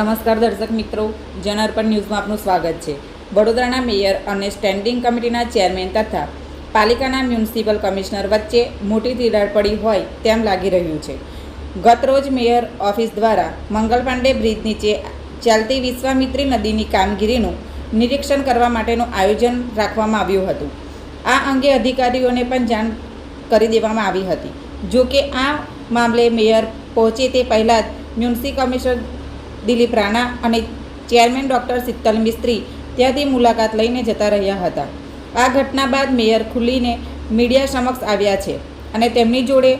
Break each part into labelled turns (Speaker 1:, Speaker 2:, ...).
Speaker 1: નમસ્કાર દર્શક મિત્રો જનઅર્પણ ન્યૂઝમાં આપનું સ્વાગત છે. વડોદરાના મેયર અને સ્ટેન્ડિંગ કમિટીના ચેરમેન તથા પાલિકાના મ્યુનિસિપલ કમિશનર વચ્ચે મોટી તિરાડ પડી હોય તેમ લાગી રહ્યું છે. ગતરોજ મેયર ઓફિસ દ્વારા મંગલ પાંડે બ્રિજ નીચે ચાલતી વિશ્વામિત્રી નદીની કામગીરીનું નિરીક્ષણ કરવા માટેનું આયોજન રાખવામાં આવ્યું હતું. આ અંગે અધિકારીઓને પણ જાણ કરી દેવામાં આવી હતી. જો કે આ મામલે મેયર પહોંચે તે પહેલાં જ મ્યુનિસિપલ કમિશનર દિલીપ રાણા અને ચેરમેન ડૉક્ટર શીતલ મિસ્ત્રી ત્યાંથી મુલાકાત લઈને જતા રહ્યા હતા. આ ઘટના બાદ મેયર ખુલીને મીડિયા સમક્ષ આવ્યા છે અને તેમની જોડે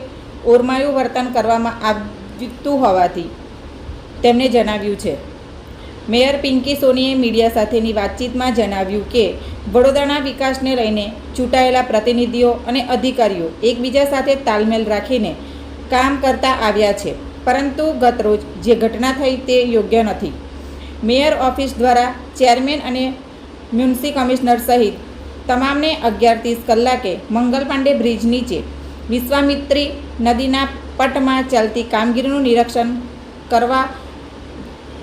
Speaker 1: ઓરમાયું વર્તન કરવામાં આવતું હોવાથી તેમણે જણાવ્યું છે. મેયર પિંકી સોનીએ મીડિયા સાથેની વાતચીતમાં જણાવ્યું કે, વડોદરાના વિકાસને લઈને ચૂંટાયેલા પ્રતિનિધિઓ અને અધિકારીઓ એકબીજા સાથે તાલમેલ રાખીને કામ કરતા આવ્યા છે. પરંતુ ગતરોજ જે ઘટના થઈ તે યોગ્ય નથી. મેયર ઓફિસ દ્વારા ચેરમેન અને મ્યુનિસિપલ કમિશનર સહિત તમામને અગિયાર ત્રીસ કલાકે મંગલ પાંડે બ્રિજ નીચે વિશ્વામિત્રી નદીના પટમાં ચાલતી કામગીરીનું નિરીક્ષણ કરવા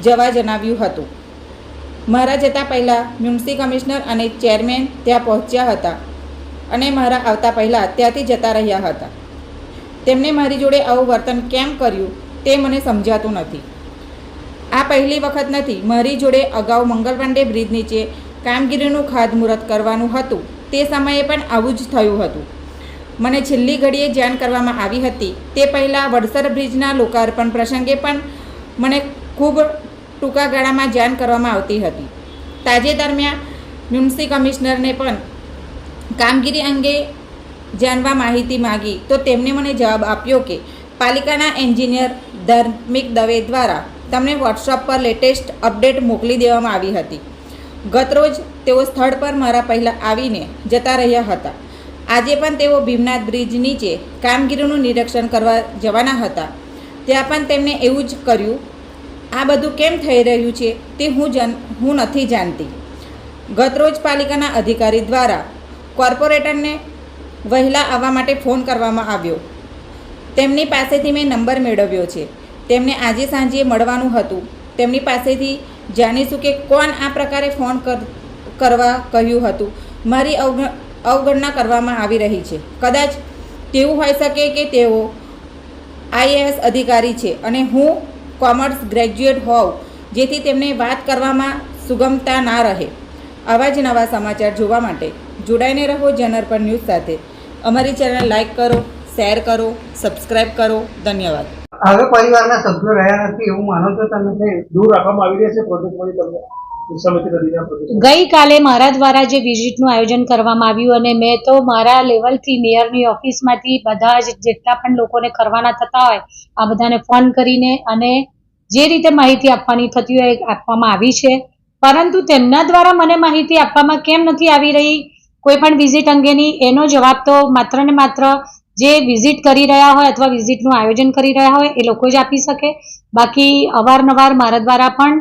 Speaker 1: જવા જણાવ્યું હતું. મારા જતાં પહેલાં મ્યુનિસિપલ કમિશનર અને ચેરમેન ત્યાં પહોંચ્યા હતા અને મારા આવતા પહેલાં ત્યાંથી જતા રહ્યા હતા. તેમણે મારી જોડે આવું વર્તન કેમ કર્યું? તે મને સમજાતું નથી. આ પહેલી વખત નથી. મારી જોડે અગાઉ મંગલ પાંડે બ્રિજ નીચે કામગીરીનું ખાતમુહૂર્ત કરવાનું હતું. તે સમયે પણ આવું જ થયું હતું. મને છેલ્લી ઘડીએ જાણ કરવામાં આવી હતી. તે પહેલાં વડસર બ્રિજના લોકાર્પણ પ્રસંગે પણ મને ખૂબ ટૂંકા ગાળામાં જાણ કરવામાં આવતી હતી. તાજેતરમાં મ્યુનિસિપલ કમિશનરને પણ કામગીરી અંગે જાણવા માહિતી માગી તો તેમણે મને જવાબ આપ્યો કે પાલિકાના એન્જિનિયર ધાર્મિક દવે દ્વારા તમને વોટ્સઅપ પર લેટેસ્ટ અપડેટ મોકલી દેવામાં આવી હતી. ગતરોજ તેઓ સ્થળ પર મારા પહેલાં આવીને જતા રહ્યા હતા. આજે પણ તેઓ ભીમનાથ બ્રિજ નીચે કામગીરીનું નિરીક્ષણ કરવા જવાના હતા. ત્યાં પણ તેમણે એવું જ કર્યું, આ બધું કેમ થઈ રહ્યું છે તે હું જન, હું નથી જાણતી. ગતરોજ પાલિકાના અધિકારી દ્વારા કોર્પોરેટરને વહેલા આવવા માટે ફોન કરવામાં આવ્યો. તેમની પાસેથી મેં નંબર મેળવ્યો છે. તેમને આજે સાંજે મળવાનું હતું. તેમની પાસેથી જાણીશું કે કોણ આ પ્રકારે ફોન કર, કરવા કહ્યું હતું. મારી અવગ, અવગણના કરવામાં આવી રહી છે. કદાચ તેવું હોઈ શકે કે તેઓ આઈએએસ અધિકારી છે અને હું કોમર્સ ગ્રેજ્યુએટ હોઉં, જેથી તેમને વાત કરવામાં સુગમતા ના રહે. આવા જ નવા સમાચાર જોવા માટે જોડાઈને રહો જનરપર ન્યૂઝ સાથે. અમારી ચેનલ લાઈક કરો શેર કરો સબસ્ક્રાઈબ કરો. ધન્યવાદ.
Speaker 2: હવે પરિવારના સભ્યો રહ્યા નથી એવું માનો છો તમે
Speaker 3: દૂર રાખવામાં આવી રહ્યા છે પ્રોજેક્ટમાંથી તમને
Speaker 4: ગઈકાલે મારા દ્વારા જે વિઝિટનું આયોજન કરવામાં આવ્યું અને મેં તો મારા લેવલથી મેયરની ઓફિસમાંથી બધા જ જેટલા પણ લોકોને કરવાના થતા હોય આ બધાને ફોન કરીને અને જે રીતે માહિતી આપવાની થતી હોય એ આપવામાં આવી છે. પરંતુ તેમના દ્વારા મને માહિતી આપવામાં કેમ નથી આવી રહી? કોઈ પણ વિઝિટ અંગેની એનો જવાબ તો માત્ર ને માત્ર જે વિઝિટ કરી રહ્યા હોય અથવા વિઝિટનું આયોજન કરી રહ્યા હોય, એ લોકો જ આપી શકે. બાકી અવારનવાર મારા દ્વારા પણ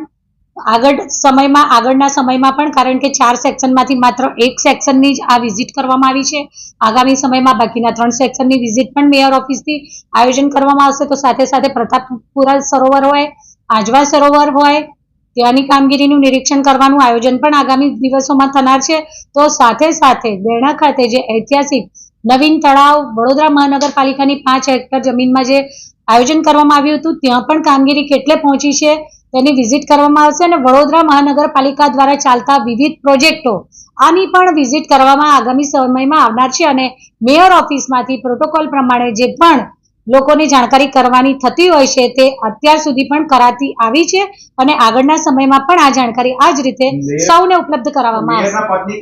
Speaker 4: આગળ સમયમાં, આગળના સમયમાં પણ, કારણ કે ચાર સેક્શનમાંથી માત્ર એક સેક્શનની જ આ વિઝિટ કરવામાં આવી છે. આગામી સમયમાં બાકીના ત્રણ સેક્શનની વિઝિટ પણ મેયર ઓફિસથી આયોજન કરવામાં આવશે. તો સાથે સાથે પ્રતાપપુરા સરોવર હોય, આજવા સરોવર હોય, ત્યાંની કામગીરીનું નિરીક્ષણ કરવાનું આયોજન પણ આગામી દિવસોમાં થનાર છે. તો સાથે સાથે બેણા ખાતે જે ઐતિહાસિક નવીન તળાવ વડોદરા મહાનગરપાલિકાની પાંચ હેક્ટર જમીનમાં જે આયોજન કરવામાં આવ્યું હતું ત્યાં પણ કામગીરી કેટલે પહોંચી છે તેની વિઝિટ કરવામાં આવશે અને વડોદરા મહાનગરપાલિકા દ્વારા ચાલતા વિવિધ પ્રોજેક્ટો આની પણ વિઝિટ કરવામાં આગામી સમયમાં આવનાર છે અને મેયર ઓફિસમાંથી પ્રોટોકોલ પ્રમાણે જે પણ લોકોની જાણકારી કરવાની થતી હોય છે તે અત્યાર સુધી પણ કરાતી આવી છે અને આગળના સમયમાં પણ આ જાણકારી આ જ રીતે સૌને ઉપલબ્ધ કરાવવામાં આવશે.